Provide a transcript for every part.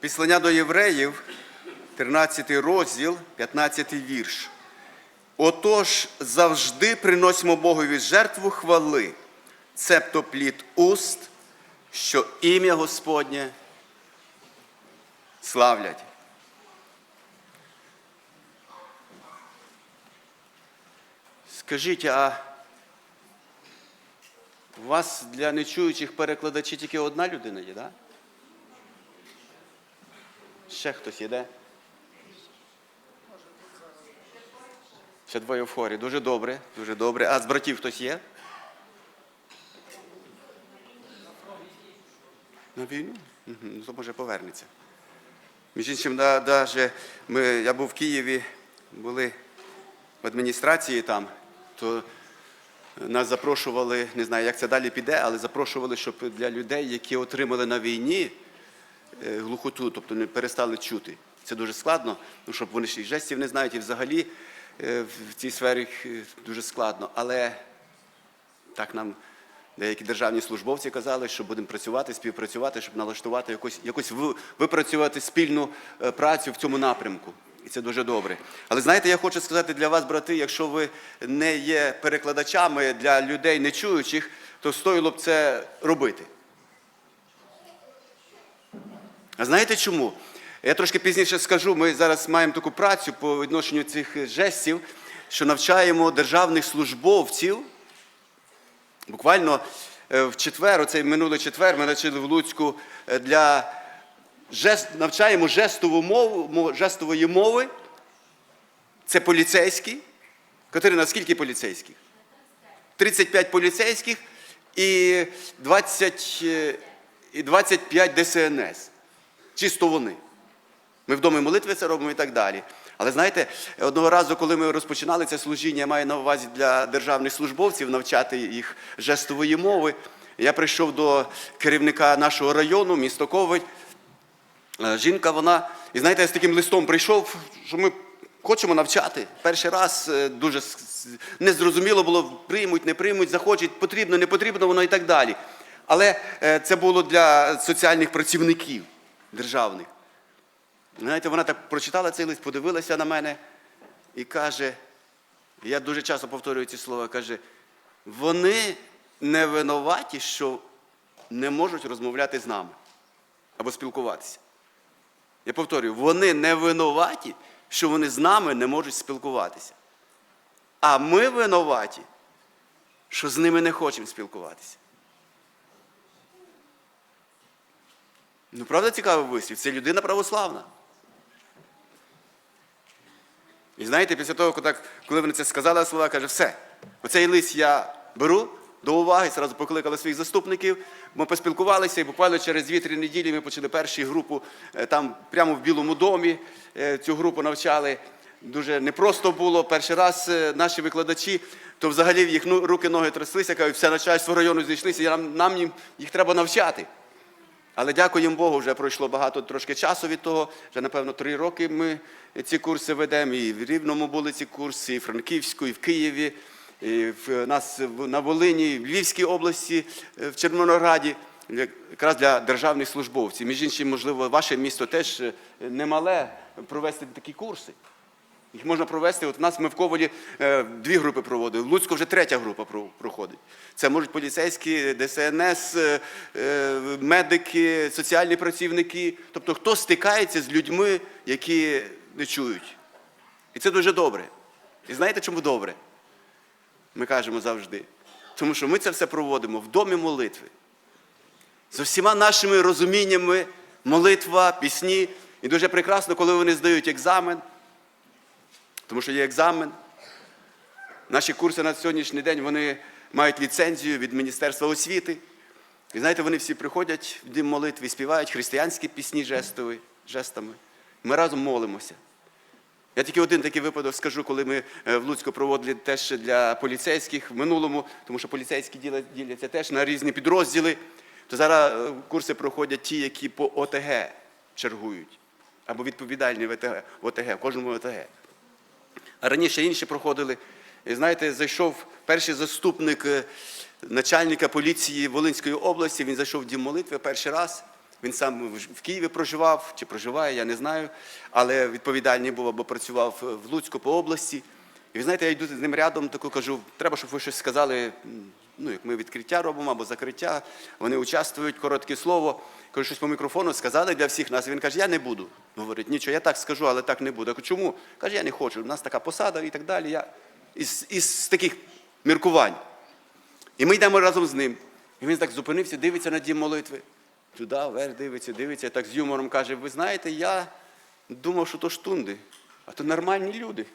Післання до євреїв, 13 розділ, 15 вірш. Отож, завжди приносимо Богові жертву хвали, цебто плід уст, що ім'я Господнє славлять. Скажіть, а у вас для нечуючих перекладачів тільки одна людина є, так? Да? Ще хтось є, де? Ще двоє в хорі. Дуже добре, дуже добре. А з братів хтось є? На війну? Угу. То може повернеться. Між іншим, даже ми, я був в Києві, були в адміністрації там, то нас запрошували, не знаю, як це далі піде, але запрошували, щоб для людей, які отримали на війні глухоту, тобто не перестали чути. Це дуже складно, ну, щоб вони ж і жестів не знають, і взагалі е, в цій сфері е, дуже складно. Але так нам деякі державні службовці казали, що будемо працювати, співпрацювати, щоб налаштувати якось, якось випрацювати спільну е, працю в цьому напрямку. І це дуже добре. Але знаєте, я хочу сказати для вас, брати, якщо ви не є перекладачами для людей нечуючих, то стоїло б це робити. А знаєте чому? Я трошки пізніше скажу, ми зараз маємо таку працю по відношенню цих жестів, що навчаємо державних службовців. Буквально е, в четвер, оцей минулий четвер, ми навчили в Луцьку е, для жест, навчаємо жестову мову, жестової мови. Це поліцейські. Катерина, скільки поліцейських? 35 поліцейських і 20, е, і 25 ДСНС. Чисто вони. Ми в домі молитви це робимо і так далі. Але знаєте, одного разу, коли ми розпочинали це служіння, я маю на увазі для державних службовців навчати їх жестової мови. Я прийшов до керівника нашого району, місто Коваль. Е, Жінка, вона, і знаєте, я з таким листом прийшов, що ми хочемо навчати. Перший раз е, дуже незрозуміло було, приймуть, не приймуть, захочуть, потрібно, не потрібно, воно і так далі. Але е, це було для соціальних працівників державних. Знаєте, вона так прочитала цей лист, подивилася на мене і каже, я дуже часто повторюю ці слова, каже, вони не винуваті, що не можуть розмовляти з нами або спілкуватися. Я повторюю, вони не винуваті, що вони з нами не можуть спілкуватися. А ми винуваті, що з ними не хочемо спілкуватися. Ну, правда, цікавий вислів? Це людина православна. І знаєте, після того, коли вони це сказали слова, каже, все, оцей лист я беру до уваги, зразу покликали своїх заступників, ми поспілкувалися, і буквально через 2-3 неділі ми почали першу групу е, там, прямо в Білому домі. е, Цю групу навчали. Дуже непросто було. Перший раз е, наші викладачі, то взагалі їх ну, руки, ноги тряслися, кажуть, все начальство району зійшлися, і нам, нам їх треба навчати. Але дякуємо Богу, вже пройшло багато трошки часу від того. Вже, напевно, три роки ми ці курси ведемо. І в Рівному були ці курси, і в Франківську, і в Києві, і в нас на Волині, і в Львівській області, е, в Червонограді, якраз для державних службовців. Між іншим, можливо, ваше місто теж е, немале провести такі курси. Їх можна провести. От у нас ми в Ковалі е, дві групи проводили. В Луцьку вже третя група про- проходить. Це можуть поліцейські, ДСНС, е, е, медики, соціальні працівники. Тобто, хто стикається з людьми, які не чують. І це дуже добре. І знаєте, чому добре? Ми кажемо завжди. Тому що ми це все проводимо в домі молитви. З усіма нашими розуміннями, молитва, пісні. І дуже прекрасно, коли вони здають екзамен. Тому що є екзамен. Наші курси на сьогоднішній день вони мають ліцензію від Міністерства освіти. І знаєте, вони всі приходять в дім молитви, співають християнські пісні жестові, жестами. Ми разом молимося. Я тільки один такий випадок скажу, коли ми е, в Луцьку проводили теж для поліцейських в минулому, тому що поліцейські діля- діляться теж на різні підрозділи. То зараз е, курси проходять ті, які по ОТГ чергують, або відповідальні в ОТГ, в кожному ОТГ. Раніше інші проходили. І знаєте, зайшов перший заступник е, начальника поліції Волинської області, він зайшов в дім молитви перший раз. Він сам в- в Києві проживав чи проживає, я не знаю, але відповідальний був або працював в Луцьку по області. І ви знаєте, я йду з ним рядом, таку кажу, треба, щоб ви щось сказали, ну, як ми відкриття робимо або закриття. Вони участвують, коротке слово. Кажу, щось по мікрофону сказали для всіх нас. Він каже, я не буду. Говорить, нічого, я так скажу, але так не буду. Я кажу, чому? Каже, я не хочу. У нас така посада і так далі. Я... Із, із таких міркувань. І ми йдемо разом з ним. І він так зупинився, дивиться на дім молитви. Туди, вверх дивиться, дивиться, так з юмором каже, ви знаєте, я думав, що то штунди, а то нормальні люди.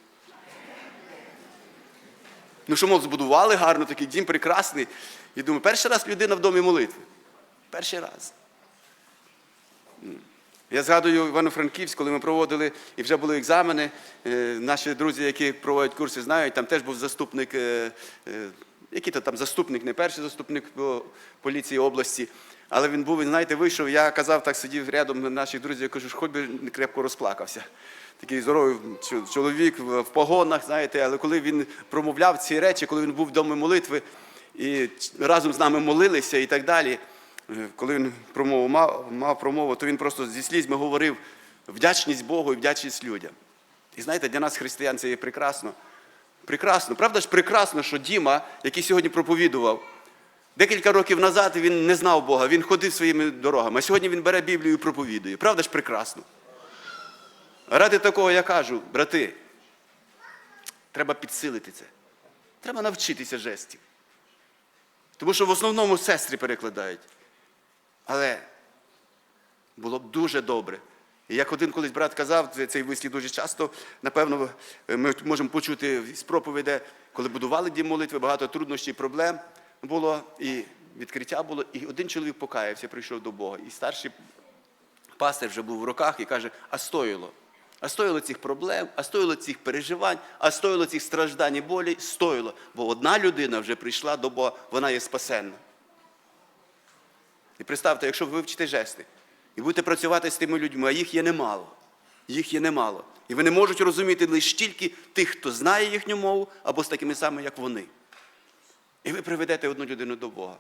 Ну що, мов, збудували гарно такий дім прекрасний. І думаю, перший раз людина в домі молитви. Перший раз. Я згадую Івано-Франківськ, коли ми проводили і вже були екзамени. е, Наші друзі, які проводять курси, знають, там теж був заступник, е, е, який то там заступник, не перший заступник поліції області. Але він був, знаєте, вийшов, я казав, так сидів рядом наших друзів, я кажу, хоч би не крепко розплакався. Такий здоровий чоловік в погонах, знаєте, але коли він промовляв ці речі, коли він був в домі молитви і разом з нами молилися і так далі. Е, Коли він промову мав, мав промову, то він просто зі слізьми говорив вдячність Богу і вдячність людям. І знаєте, для нас, християн, це є прекрасно. Прекрасно. Правда ж прекрасно, що Діма, який сьогодні проповідував, декілька років назад він не знав Бога, він ходив своїми дорогами. А сьогодні він бере Біблію і проповідує. Правда ж прекрасно? Ради такого я кажу, брати, треба підсилити це. Треба навчитися жестів. Тому що в основному сестри перекладають. Але було б дуже добре. І як один колись брат казав, цей вислів дуже часто, напевно, ми можемо почути з проповіді, коли будували дім молитви, багато труднощів, проблем було, і відкриття було, і один чоловік покаявся, прийшов до Бога. І старший пастир вже був в руках і каже, а стоїло. А стоїло цих проблем, а стоїло цих переживань, а стоїло цих страждань і болі, стоїло. Бо одна людина вже прийшла до Бога, вона є спасенна. І представте, якщо ви вивчите жести і будете працювати з тими людьми, а їх є немало. Їх є немало. І вони можуть розуміти лише тільки тих, хто знає їхню мову, або з такими самими, як вони. І ви приведете одну людину до Бога.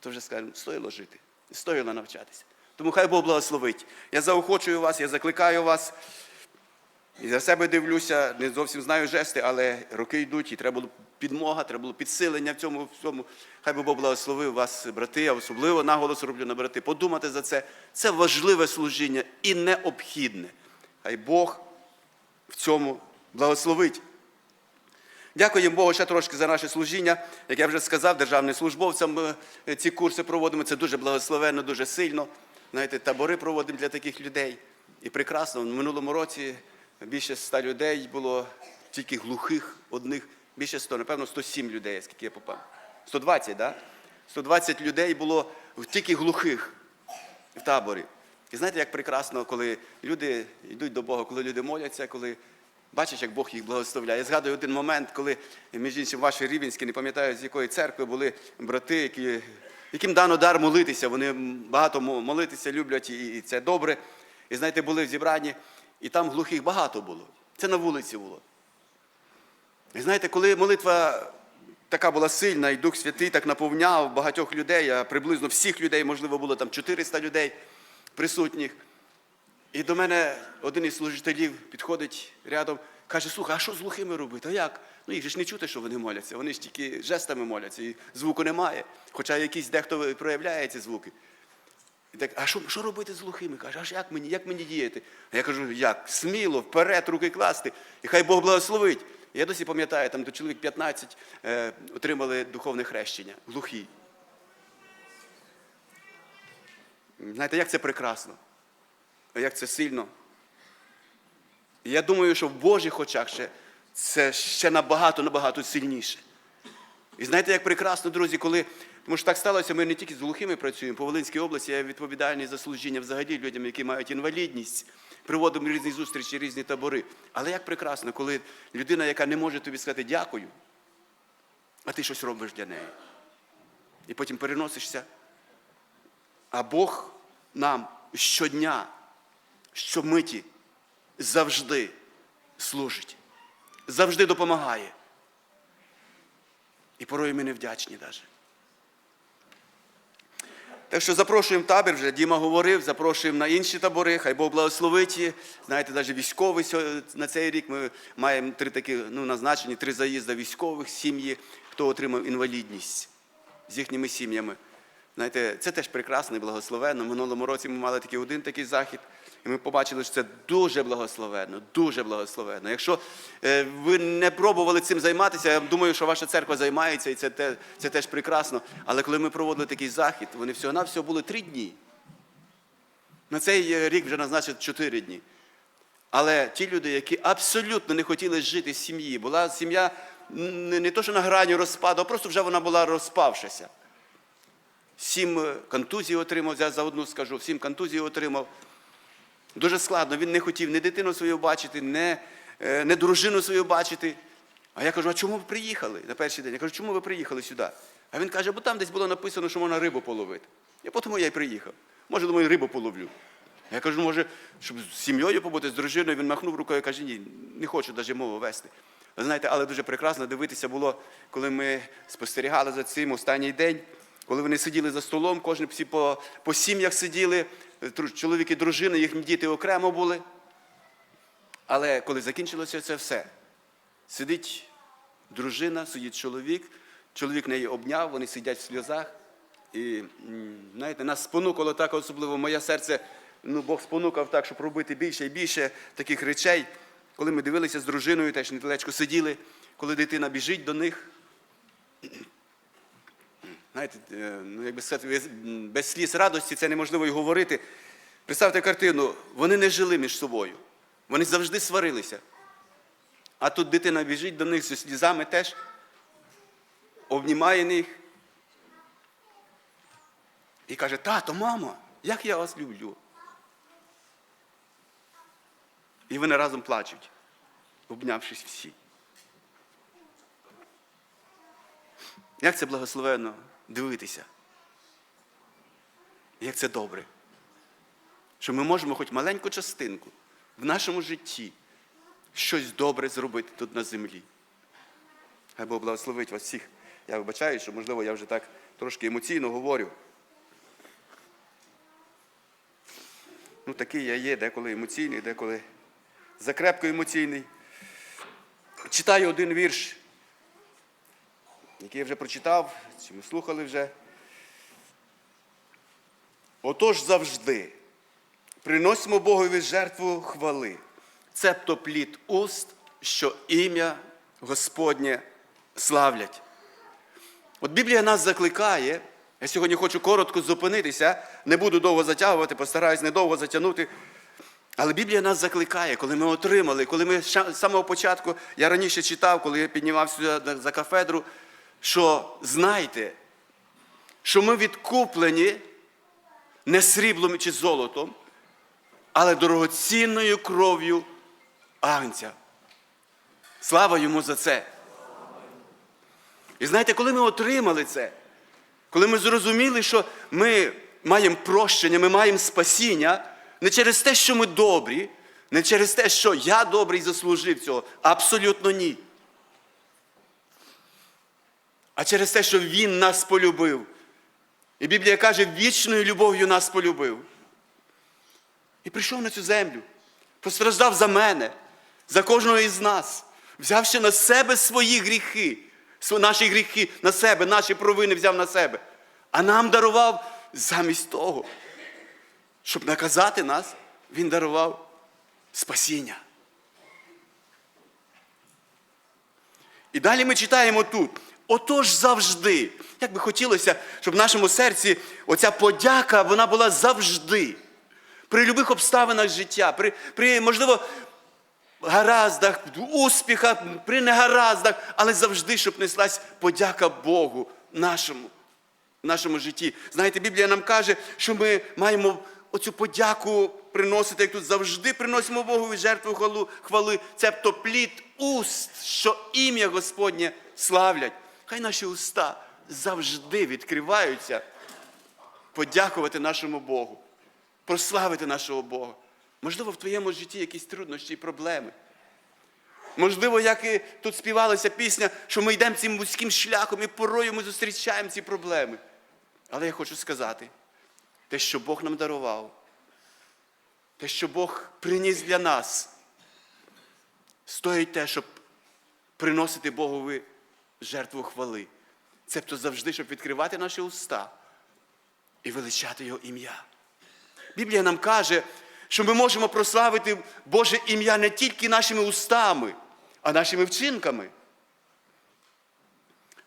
То вже скажемо, стоїло жити, стоїло навчатися. Тому хай Бог благословить. Я заохочую вас, я закликаю вас. І за себе дивлюся, не зовсім знаю жести, але роки йдуть, і треба підмога, треба було підсилення в цьому всьому. Хай би Бог благословив вас, брати, а особливо наголос роблю на брати, подумати за це. Це важливе служіння і необхідне. Хай Бог в цьому благословить. Дякуємо Богу ще трошки за наше служіння. Як я вже сказав, державним службовцям е, ці курси проводимо. Це дуже благословенно, дуже сильно. Знаєте, табори проводимо для таких людей. І прекрасно. В минулому році більше ста людей було тільки глухих одних, більше 100, напевно, 107 людей, скільки я попав. 120, так? Да? 120 людей було тільки глухих в таборі. І знаєте, як прекрасно, коли люди йдуть до Бога, коли люди моляться, коли бачиш, як Бог їх благословляє. Я згадую один момент, коли, між іншим, ваші рівенські, не пам'ятаю, з якої церкви були брати, які, яким дано дар молитися. Вони багато молитися люблять, і це добре. І знаєте, були в зібранні, і там глухих багато було. Це на вулиці було. І знаєте, коли молитва така була сильна, і Дух Святий так наповняв багатьох людей, а приблизно всіх людей, можливо, було там 400 людей присутніх. І до мене один із служителів підходить рядом, каже, слухай, а що з глухими робити? А як? Ну їх же ж не чути, що вони моляться. Вони ж тільки жестами моляться, і звуку немає. Хоча якийсь дехто проявляє ці звуки. І так, а що, що робити з глухими? Каже, аж як мені, як мені діяти? А я кажу, як? Сміло, вперед, руки класти, і хай Бог благословить. Я досі пам'ятаю, там до чоловік 15 е, отримали духовне хрещення, глухі. Знаєте, як це прекрасно, як це сильно. Я думаю, що в Божих очах ще, це ще набагато, набагато сильніше. І знаєте, як прекрасно, друзі, коли. Тому що так сталося, ми не тільки з глухими працюємо. По Волинській області я відповідальний за служіння взагалі людям, які мають інвалідність. Приводимо різні зустрічі, різні табори. Але як прекрасно, коли людина, яка не може тобі сказати дякую, а ти щось робиш для неї. І потім переносишся. А Бог нам щодня, щомиті, завжди служить, завжди допомагає. І порою ми не вдячні навіть. Так що запрошуємо табір, вже Діма говорив, запрошуємо на інші табори, хай Бог благословить. її. Знаєте, навіть військовий на цей рік ми маємо три такі ну, назначені, три заїзди військових сім'ї, хто отримав інвалідність з їхніми сім'ями. Знаєте, це теж прекрасно і благословенно. Минулому році ми мали такий один такий захід, і ми побачили, що це дуже благословенно, дуже благословенно. Якщо е, ви не пробували цим займатися, я думаю, що ваша церква займається, і це, те, це теж прекрасно. Але коли ми проводили такий захід, вони всього-навсього були три дні. На цей е, рік вже назначать чотири дні. Але ті люди, які абсолютно не хотіли жити в сім'ї, була сім'я не, то, що на грані розпаду, а просто вже вона була розпавшася. Сім е, контузій отримав, я заодно скажу, сім контузій отримав. Дуже складно. Він не хотів ні дитину свою бачити, ні, е, ні дружину свою бачити. А я кажу, а чому ви приїхали на перший день? Я кажу, чому ви приїхали сюди? А він каже, бо там десь було написано, що можна рибу половити. І тому я й приїхав. Може, думаю, рибу половлю. Я кажу, може, щоб з сім'єю побути, з дружиною, він махнув рукою і каже, ні, не хочу навіть мову вести. Знаєте, але дуже прекрасно дивитися було, коли ми спостерігали за цим останній день, коли вони сиділи за столом, кожен всі по, по сім'ях сиділи, чоловік і дружина, їхні діти окремо були. Але коли закінчилося це все, сидить дружина, сидить чоловік, чоловік неї обняв, вони сидять в сльозах. І знаєте, нас спонукало так, особливо моє серце, ну Бог спонукав так, щоб робити більше і більше таких речей. Коли ми дивилися з дружиною, теж недалечко сиділи, коли дитина біжить до них. Знаєте, е, ну, якби сказати, без- сліз радості це неможливо й говорити. Представте картину, вони не жили між собою. Вони завжди сварилися. А тут дитина біжить до них зі слізами теж, обнімає їх і каже, тато, мамо, як я вас люблю. І вони разом плачуть, обнявшись всі. Як це благословенно дивитися? Як це добре, що ми можемо хоч маленьку частинку в нашому житті щось добре зробити тут на землі. Хай Бог благословить вас всіх. Я вибачаю, що, можливо, я вже так трошки емоційно говорю. Ну, такий я є, деколи емоційний, деколи закрепко емоційний. Читаю один вірш, який я вже прочитав, чи ми слухали вже. Отож завжди приносимо Богові жертву хвали, цебто плід уст, що ім'я Господнє славлять. От Біблія нас закликає. Я сьогодні хочу коротко зупинитися, не буду довго затягувати, постараюсь недовго затягнути. Але Біблія нас закликає, коли ми отримали, коли ми з самого початку, я раніше читав, коли я піднімався за кафедру, що знайте, що ми відкуплені не сріблом чи золотом, але дорогоцінною кров'ю агнця. Слава йому за це. І знаєте, коли ми отримали це, коли ми зрозуміли, що ми маємо прощення, ми маємо спасіння, не через те, що ми добрі, не через те, що я добрий заслужив цього, абсолютно ні. А через те, що Він нас полюбив. І Біблія каже, вічною любов'ю нас полюбив. І прийшов на цю землю, постраждав за мене, за кожного із нас, взявши на себе свої гріхи, наші гріхи на себе, наші провини взяв на себе. А нам дарував замість того, щоб наказати нас, Він дарував спасіння. І далі ми читаємо тут. Отож завжди. Як би хотілося, щоб в нашому серці оця подяка вона була завжди. При будь-яких обставинах життя, при, при, можливо, гараздах, успіхах, при негараздах, але завжди, щоб неслась подяка Богу нашому, в нашому житті. Знаєте, Біблія нам каже, що ми маємо оцю подяку приносити, як тут завжди приносимо Богові жертву хвалу, хвали, цебто плід уст, що ім'я Господнє славлять. Хай наші уста завжди відкриваються подякувати нашому Богу, прославити нашого Бога. Можливо, в твоєму житті якісь труднощі і проблеми. Можливо, як і тут співалася пісня, що ми йдемо цим вузьким шляхом і порою ми зустрічаємо ці проблеми. Але я хочу сказати, те, що Бог нам дарував, те, що Бог приніс для нас, стоїть те, щоб приносити Богові жертву хвали. Цебто завжди, щоб відкривати наші уста і величати Його ім'я. Біблія нам каже, що ми можемо прославити Боже ім'я не тільки нашими устами, а нашими вчинками.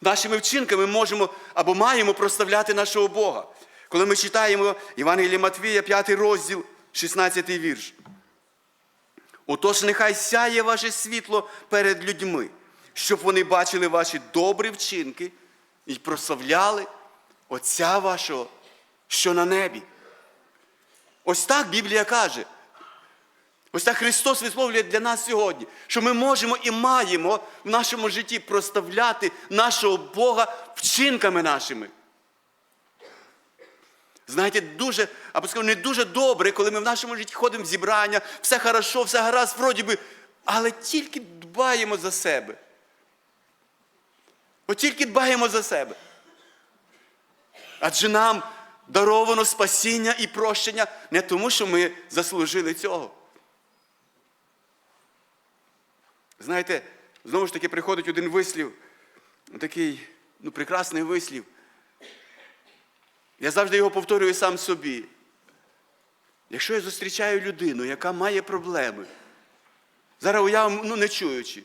Нашими вчинками можемо або маємо прославляти нашого Бога. Коли ми читаємо Євангеліє Матвія, 5 розділ, 16 вірш. Отож, нехай сяє ваше світло перед людьми, щоб вони бачили ваші добрі вчинки і прославляли Отця вашого, що на небі. Ось так Біблія каже. Ось так Христос висловлює для нас сьогодні, що ми можемо і маємо в нашому житті проставляти нашого Бога вчинками нашими. Знаєте, дуже, або скажу, не дуже добре, коли ми в нашому житті ходимо в зібрання, все хорошо, все гаразд, вроді би, але тільки дбаємо за себе. От тільки дбаємо за себе. Адже нам даровано спасіння і прощення не тому, що ми заслужили цього. Знаєте, знову ж таки приходить один вислів, такий ну, прекрасний вислів. Я завжди його повторюю сам собі. Якщо я зустрічаю людину, яка має проблеми, зараз уявимо, ну не чуючи,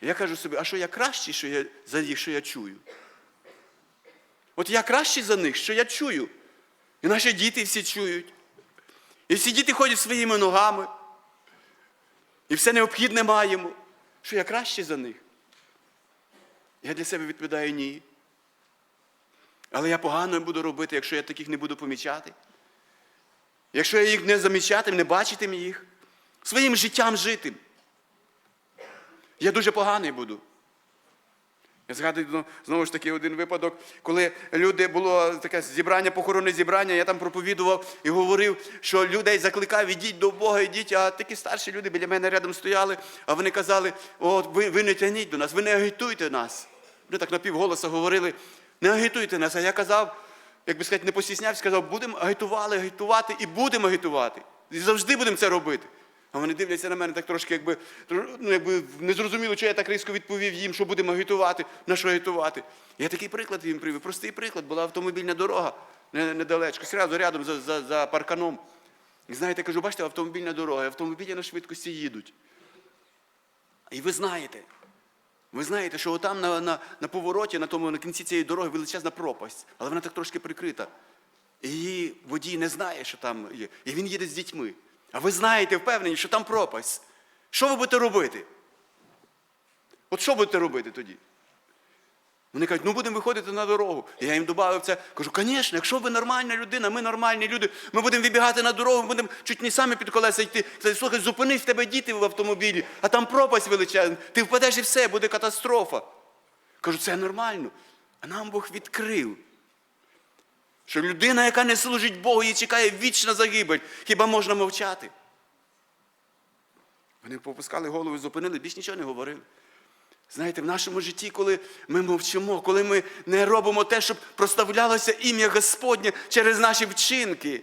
я кажу собі, а що я кращий, що я, за їх, що я чую? От я кращий за них, що я чую. І наші діти всі чують. І всі діти ходять своїми ногами. І все необхідне маємо. Що я кращий за них? Я для себе відповідаю ні. Але я погано буду робити, якщо я таких не буду помічати. Якщо я їх не замічатим, не бачитим їх, своїм життям житим. Я дуже поганий буду. Я згадую ну, знову ж таки один випадок, коли люди було таке зібрання, похоронне зібрання, я там проповідував і говорив, що людей закликав, ідіть до Бога, ідіть, а такі старші люди біля мене рядом стояли, а вони казали, от ви, ви не тягніть до нас, ви не агітуйте нас. Вони так напівголоса говорили, не агітуйте нас. А я казав, як би сказати, не постіснявся, сказав, будемо агітували, агітувати і будемо агітувати. І завжди будемо це робити. А вони дивляться на мене так трошки, якби, ну, якби не зрозуміло, що я так різко відповів їм, що будемо агітувати, на що агітувати. Я такий приклад їм привів. Простий приклад, була автомобільна дорога недалечко, зразу рядом за, за, за парканом. І знаєте, кажу, бачите, автомобільна дорога, автомобілі на швидкості їдуть. І ви знаєте, ви знаєте, що отам на, на, на повороті, на тому на кінці цієї дороги величезна пропасть, але вона так трошки прикрита. І її водій не знає, що там є. І він їде з дітьми. А ви знаєте, впевнені, що там пропасть. Що ви будете робити? От що будете робити тоді? Вони кажуть, ну будемо виходити на дорогу. І я їм додав це, кажу, звісно, якщо ви нормальна людина, ми нормальні люди, ми будемо вибігати на дорогу, ми будемо чуть не самі під колеса йти. Кажуть, Слухай, зупинись, в тебе діти в автомобілі, а там пропасть величезна, ти впадеш і все, буде катастрофа. Кажу, це нормально. А нам Бог відкрив. Що людина, яка не служить Богу, її чекає вічна загибель. Хіба можна мовчати? Вони попускали голову, зупинили, більш нічого не говорили. Знаєте, в нашому житті, коли ми мовчимо, коли ми не робимо те, щоб проставлялося ім'я Господнє через наші вчинки.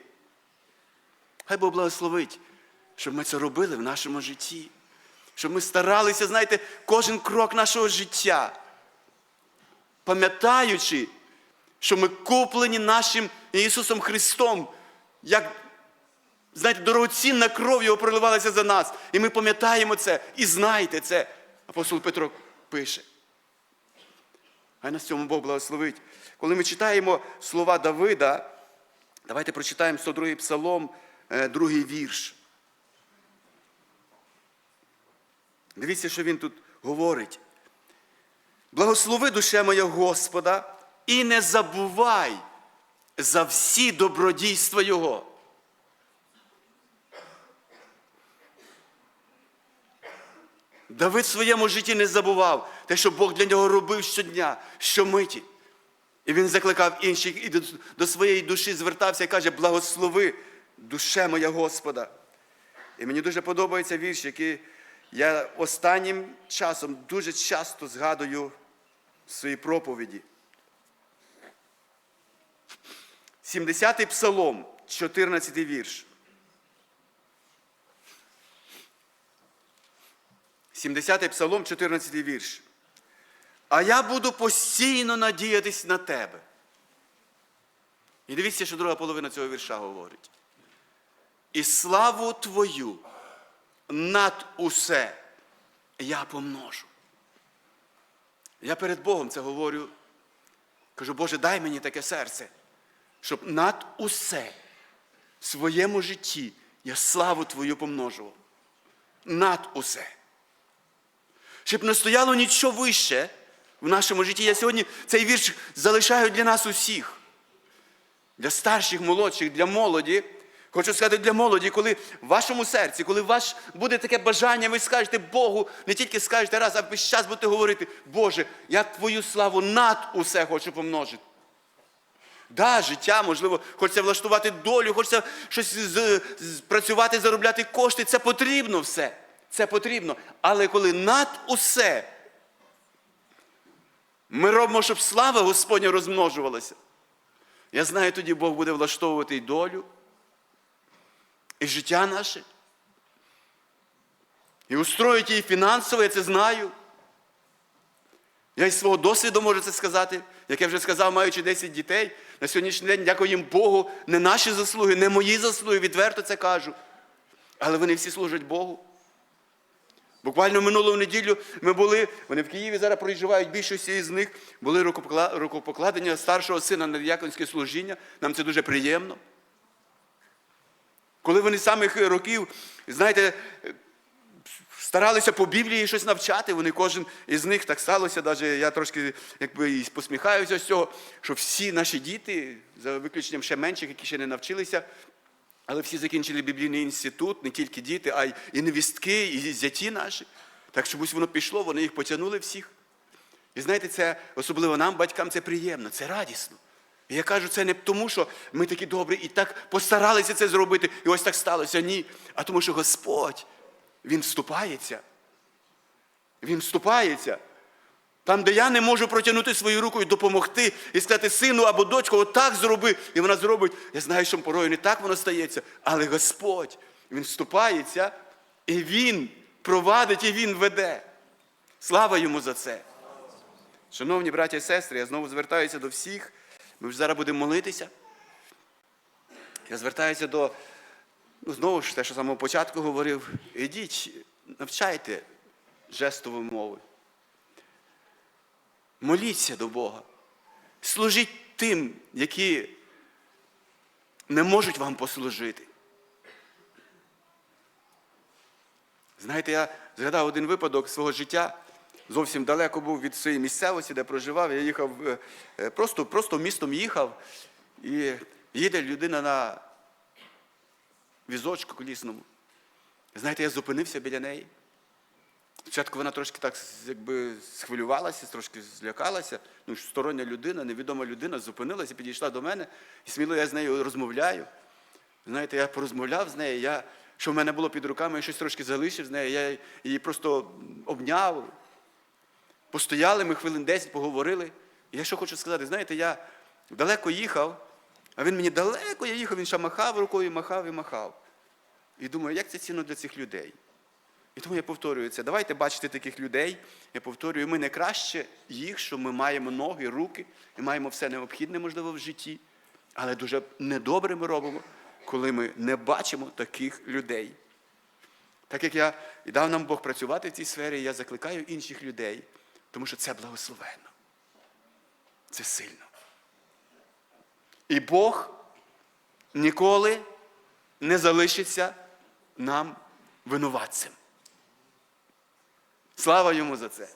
Хай Бог благословить, щоб ми це робили в нашому житті. Щоб ми старалися, знаєте, кожен крок нашого життя, пам'ятаючи, що ми куплені нашим Ісусом Христом, як, знаєте, дорогоцінна кров Його проливалася за нас. І ми пам'ятаємо це і знайте це. Апостол Петро пише. Хай нас цьому Бог благословить. Коли ми читаємо слова Давида, давайте прочитаємо 102 псалом, е, другий вірш. Дивіться, що він тут говорить. Благослови душе моя Господа і не забувай за всі добродійства Його. Давид в своєму житті не забував те, що Бог для нього робив щодня, щомиті. І він закликав інших і до, своєї душі звертався і каже, благослови душе моя Господа. І мені дуже подобається вірш, який я останнім часом дуже часто згадую в своїй проповіді. 70-й псалом, 14 вірш. 70-й псалом, 14 вірш. А я буду постійно надіятись на тебе. І дивіться, що друга половина цього вірша говорить. І славу Твою над усе я помножу. Я перед Богом це говорю. Кажу, Боже, дай мені таке серце, щоб над усе в своєму житті я славу Твою помножував. Над усе. Щоб не стояло нічого вище в нашому житті. Я сьогодні цей вірш залишаю для нас усіх. Для старших, молодших, для молоді. Хочу сказати для молоді, коли в вашому серці, коли у вас буде таке бажання, ви скажете Богу, не тільки скажете раз, а весь час будете говорити, Боже, я Твою славу над усе хочу помножити. Да, життя, можливо, хочеться влаштувати долю, хочеться щось з- з- працювати, заробляти кошти. Це потрібно все. Це потрібно. Але коли над усе ми робимо, щоб слава Господня розмножувалася. Я знаю, тоді Бог буде влаштовувати і долю, і життя наше. І устроїть її фінансово, я це знаю. Я із свого досвіду можу це сказати, як я вже сказав, маючи 10 дітей, на сьогоднішній день, дякую їм Богу, не наші заслуги, не мої заслуги, відверто це кажу. Але вони всі служать Богу. Буквально минулу неділю ми були, вони в Києві зараз проживають, більшості з них були рукопокла- рукопокладення старшого сина на діяконське служіння. Нам це дуже приємно. Коли вони з самих років, знаєте, старалися по Біблії щось навчати, вони кожен із них так сталося, навіть я трошки якби і посміхаюся з цього, що всі наші діти, за виключенням ще менших, які ще не навчилися, але всі закінчили біблійний інститут, не тільки діти, а й і невістки, і зяті наші. Так чомусь воно пішло, вони їх потягнули всіх. І знаєте, це особливо нам, батькам, це приємно, це радісно. І я кажу, це не тому, що ми такі добрі і так постаралися це зробити, і ось так сталося. Ні. А тому, що Господь, Він вступається. Він вступається. Там, де я не можу протягнути свою руку і допомогти, і сказати, сину або дочку, отак зроби, і вона зробить. Я знаю, що порою не так воно стається, але Господь, Він вступається, і Він провадить, і Він веде. Слава йому за це. Шановні браті і сестри, я знову звертаюся до всіх. Ми вже зараз будемо молитися. Я звертаюся до, знову ж те, що самого початку говорив, ідіть, навчайте жестової мови. Моліться до Бога. Служіть тим, які не можуть вам послужити. Знаєте, я згадав один випадок свого життя. Зовсім далеко був від своєї місцевості, де проживав. Я їхав е, е, просто, просто містом їхав, і їде людина на візочку колісному. Знаєте, я зупинився біля неї. Спочатку вона трошки так якби схвилювалася, трошки злякалася. Ну, стороння людина, невідома людина, зупинилася, підійшла до мене, і сміло я з нею розмовляю. Знаєте, я порозмовляв з нею, я, що в мене було під руками, я щось трошки залишив з нею, я її просто обняв. Постояли, ми хвилин 10 поговорили. І я що хочу сказати, знаєте, я далеко їхав, а він мені далеко я їхав, він ще махав рукою, махав і махав. І думаю, як це цінно для цих людей. І тому я повторюю це. Давайте бачити таких людей. Я повторюю, ми не краще їх, що ми маємо ноги, руки і маємо все необхідне, можливо, в житті. Але дуже недобре ми робимо, коли ми не бачимо таких людей. Так як я і дав нам Бог працювати в цій сфері, я закликаю інших людей, тому що це благословенно. Це сильно. І Бог ніколи не залишиться нам винуватцем. Слава йому за це.